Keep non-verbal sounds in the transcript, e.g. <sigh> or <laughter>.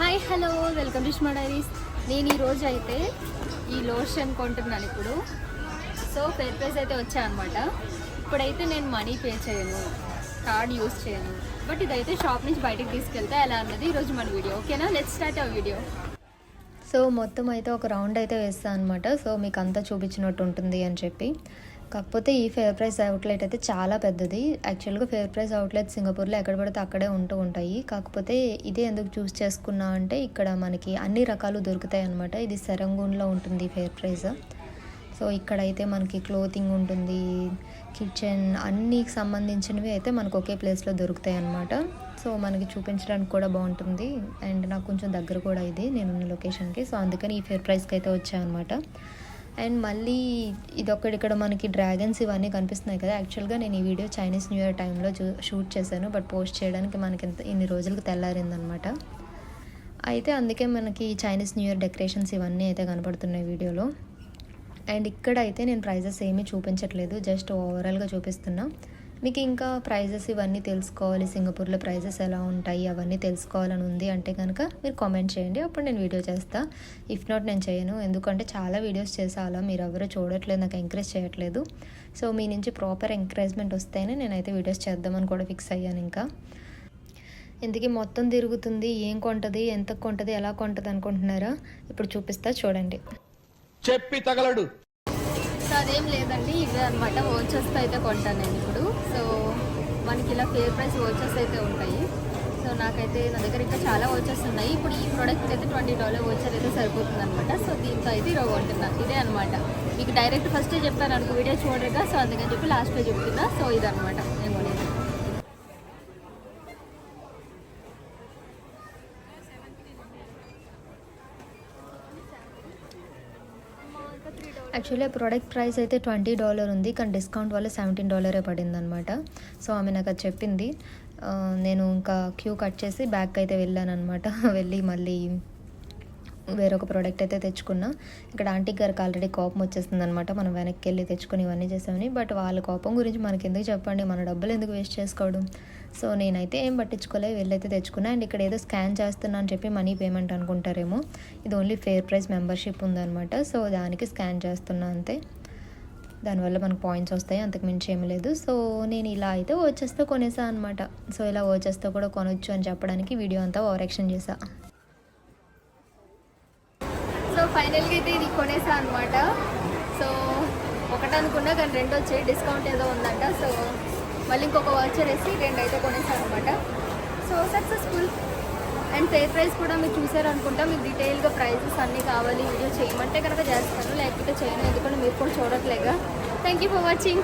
Hi hello welcome to స్మా diaries. నేను ఈరోజు అయితే ఈ లోషన్ కొంటున్నాను ఇప్పుడు. సో ఫేర్ ప్రైస్ అయితే వచ్చా అనమాట ఇప్పుడైతే నేను మనీ పే చేయను కార్డ్ యూస్ చేయను. బట్ ఇదైతే షాప్ నుంచి బయటికి తీసుకెళ్తే ఎలా అన్నది ఈరోజు మన వీడియో ఓకేనా? లెట్ స్టార్ట్ ఆ వీడియో సో మొత్తం అయితే ఒక రౌండ్ అయితే వేస్తాను అనమాట సో మీకు అంతా చూపించినట్టు ఉంటుంది అని చెప్పి. కాకపోతే ఈ ఫేర్ ప్రైస్ అవుట్లెట్ అయితే చాలా పెద్దది. యాక్చువల్గా ఫేర్ ప్రైస్ అవుట్లెట్ సింగపూర్లో ఎక్కడ పడితే అక్కడే ఉంటూ ఉంటాయి. కాకపోతే ఇదే ఎందుకు చూస్ చేసుకున్నా అంటే ఇక్కడ మనకి అన్ని రకాలు దొరుకుతాయి అనమాట ఇది సెరంగూన్లో ఉంటుంది ఫేర్ ప్రైస్. సో ఇక్కడైతే మనకి క్లోతింగ్ ఉంటుంది కిచెన్ అన్నికి సంబంధించినవి అయితే మనకు ఒకే ప్లేస్లో దొరుకుతాయి అనమాట సో మనకి చూపించడానికి కూడా బాగుంటుంది. అండ్ నాకు కొంచెం దగ్గర కూడా ఇది. నేను ఉన్న లొకేషన్కి. సో అందుకని ఈ ఫేర్ ప్రైస్కి అయితే వచ్చాయన్నమాట. అండ్ మళ్ళీ ఇదొక్కడి ఇక్కడ మనకి డ్రాగన్స్ ఇవన్నీ కనిపిస్తున్నాయి కదా. యాక్చువల్గా నేను ఈ వీడియో చైనీస్ న్యూ ఇయర్ టైంలో చూ షూట్ చేశాను. బట్ పోస్ట్ చేయడానికి మనకి ఇంత ఇన్ని రోజులకు తెల్లారిందనమాట. అయితే అందుకే మనకి చైనీస్ న్యూ ఇయర్ డెకరేషన్స్ ఇవన్నీ అయితే కనపడుతున్నాయి వీడియోలో. అండ్ ఇక్కడ అయితే నేను ప్రైజెస్ ఏమీ చూపించట్లేదు. జస్ట్ ఓవరాల్గా చూపిస్తున్నా. మీకు ఇంకా ప్రైజెస్ ఇవన్నీ తెలుసుకోవాలి. సింగపూర్లో ప్రైజెస్ ఎలా ఉంటాయి అవన్నీ తెలుసుకోవాలని ఉంది అంటే కనుక మీరు కామెంట్ చేయండి. అప్పుడు నేను వీడియో చేస్తా. ఇఫ్ నాట్ నేను చేయను. ఎందుకంటే చాలా వీడియోస్ చేసా అలా మీరు ఎవరు చూడట్లేదు. నాకు ఎంకరేజ్ చేయట్లేదు. సో మీ నుంచి ప్రాపర్ ఎంకరేజ్మెంట్ వస్తేనే నేనైతే వీడియోస్ చేద్దామని కూడా ఫిక్స్ అయ్యాను ఇంకా. ఇందుకే మొత్తం తిరుగుతుంది? ఏం కొంటది? ఎంత కొంటది? ఎలా కొంటది అనుకుంటున్నారా? ఇప్పుడు చూపిస్తా. చూడండి. చెప్పి తగలడు. సో అదేం లేదండి. ఇవే అనమాట ఓచర్స్ అయితే కొంటాను నేను ఇప్పుడు. మనకి ఇలా ఫేర్ ప్రైస్ ఓచర్స్ అయితే ఉంటాయి. సో నాకైతే నా దగ్గర ఇంకా చాలా వోచర్స్ ఉన్నాయి. ఇప్పుడు ఈ ప్రోడక్ట్ అయితే ట్వంటీ డాలర్ వోచర్ అయితే సరిపోతుంది అనమాట సో దీంతో అయితే ఈరోజు కొంటున్నాను ఇదే అనమాట మీకు డైరెక్ట్ ఫస్టే చెప్పాను అనుకో వీడియో చూడరుగా. సో అందుకని చెప్పి లాస్ట్లో చెప్తున్నా. సో ఇదనమాట నేను యాక్చువల్లీ యాక్చువల్లీ ప్రోడక్ట్ ప్రైస్ అయితే ట్వంటీ డాలర్ ఉంది కానీ డిస్కౌంట్ వల్ల సెవెంటీన్ డాలరే పడిందనమాట సో ఆమె నాకు అది చెప్పింది. నేను ఇంకా క్యూ కట్ చేసి బ్యాక్ అయితే వెళ్ళాను అనమాట <laughs> వెళ్ళి మళ్ళీ వేరొక ప్రోడక్ట్ అయితే తెచ్చుకున్నా. ఇక్కడ ఆంటీ గారికి ఆల్రెడీ కోపం వచ్చేస్తుంది అనమాట మనం వెనక్కి వెళ్ళి తెచ్చుకొని ఇవన్నీ చేసామని. బట్ వాళ్ళ కోపం గురించి మనకి ఎందుకు చెప్పండి? మన డబ్బులు ఎందుకు వేస్ట్ చేసుకోవడం? సో నేనైతే ఏం పట్టించుకోలే. వెళ్ళైతే తెచ్చుకున్నా. అండ్ ఇక్కడ ఏదో స్కాన్ చేస్తున్నా అని చెప్పి మనీ పేమెంట్ అనుకుంటారేమో. ఇది ఓన్లీ ఫేర్ ప్రైస్ మెంబర్షిప్ ఉందన్నమాట. సో దానికి స్కాన్ చేస్తున్నా అంతే. దానివల్ల మనకు పాయింట్స్ వస్తాయి. అంతకు మించి ఏమి లేదు. సో నేను ఇలా అయితే వచ్చేస్తే కొనేసా అనమాట సో ఇలా వచ్చేస్తే కూడా కొనొచ్చు అని చెప్పడానికి వీడియో అంతా ఓవర్ యాక్షన్ చేసా. ఫైనల్గా అయితే ఇది కొనేసా అనమాట సో ఒకటి అనుకున్నా కానీ రెండు వచ్చాయి. డిస్కౌంట్ ఏదో ఉందంట. సో మళ్ళీ ఇంకొక వాచర్ వేసి రెండు అయితే కొనేసా అనమాట so successful and fair price కూడా మీరు చూసారు అనుకుంటా మీకు డీటెయిల్గా ప్రైజెస్ అన్నీ కావాలి. వీడియో చేయమంటే కనుక చేస్తాను. లేకపోతే చేయను. ఎందుకంటే మీరు కూడా చూడట్లేగా. Thank you for watching